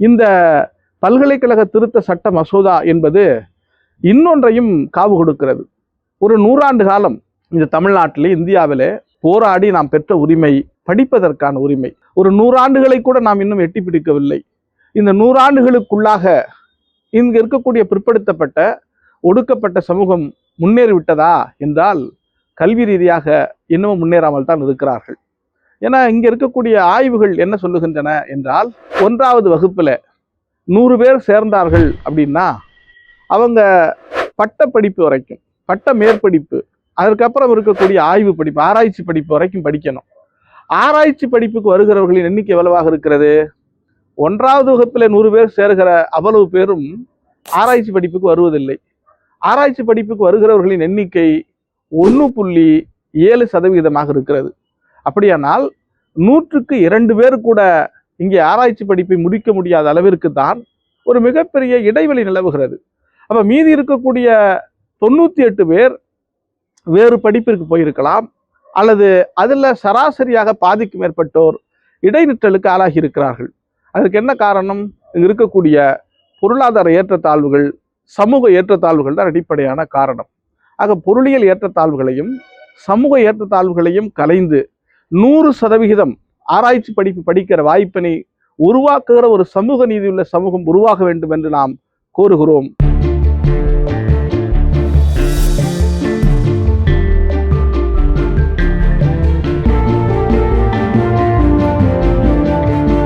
இந்த பல்கலைக்கழக திருத்த சட்ட மசோதா என்பது இன்னொன்றையும் காவு கொடுக்கிறது. ஒரு நூறாண்டு காலம் இந்த தமிழ்நாட்டிலே இந்தியாவிலே போராடி நாம் பெற்ற உரிமை படிப்பதற்கான உரிமை. ஒரு நூறாண்டுகளை கூட நாம் இன்னும் எட்டி பிடிக்கவில்லை. இந்த நூறாண்டுகளுக்குள்ளாக இங்கு இருக்கக்கூடிய பிற்படுத்தப்பட்ட ஒடுக்கப்பட்ட சமூகம் முன்னேறிவிட்டதா என்றால் கல்வி ரீதியாக இன்னமும் முன்னேறாமல் தான் இருக்கிறார்கள். ஏன்னா இங்கே இருக்கக்கூடிய ஆய்வுகள் என்ன சொல்லுகின்றன என்றால் ஒன்றாவது வகுப்பில் நூறு பேர் சேர்ந்தார்கள் அப்படின்னா அவங்க பட்ட படிப்பு வரைக்கும் பட்ட மேற்படிப்பு அதற்கப்புறம் இருக்கக்கூடிய ஆய்வு படிப்பு ஆராய்ச்சி படிப்பு வரைக்கும் படிக்கணும். ஆராய்ச்சி படிப்புக்கு வருகிறவர்களின் எண்ணிக்கை எவ்வளவாக இருக்கிறது? ஒன்றாவது வகுப்பில் நூறு பேர் சேர்கிற அவ்வளவு பேரும் ஆராய்ச்சி படிப்புக்கு வருவதில்லை. ஆராய்ச்சி படிப்புக்கு வருகிறவர்களின் எண்ணிக்கை ஒன்று புள்ளி ஏழு சதவிகிதமாக இருக்கிறது. அப்படியானால் நூற்றுக்கு இரண்டு பேர் கூட இங்கே ஆராய்ச்சி படிப்பை முடிக்க முடியாத அளவிற்கு தான் ஒரு மிகப்பெரிய இடைவெளி நிலவுகிறது. அப்போ மீதி இருக்கக்கூடிய தொண்ணூற்றி எட்டு பேர் வேறு படிப்பிற்கு போயிருக்கலாம். அல்லது அதில் சராசரியாக பாதிக்கு மேற்பட்டோர் இடைநிற்றலுக்கு ஆளாகி இருக்கிறார்கள். அதற்கு என்ன காரணம்? இங்கு இருக்கக்கூடிய பொருளாதார ஏற்றத்தாழ்வுகள் சமூக ஏற்றத்தாழ்வுகள் தான் அடிப்படையான காரணம். ஆக பொருளியல் ஏற்றத்தாழ்வுகளையும் சமூக ஏற்றத்தாழ்வுகளையும் கலைந்து நூறு சதவிகிதம் ஆராய்ச்சி படிப்பு படிக்கிற வாய்ப்பினை உருவாக்குகிற ஒரு சமூக நீதியுள்ள சமூகம் உருவாக வேண்டும் என்று நாம் கோருகிறோம்.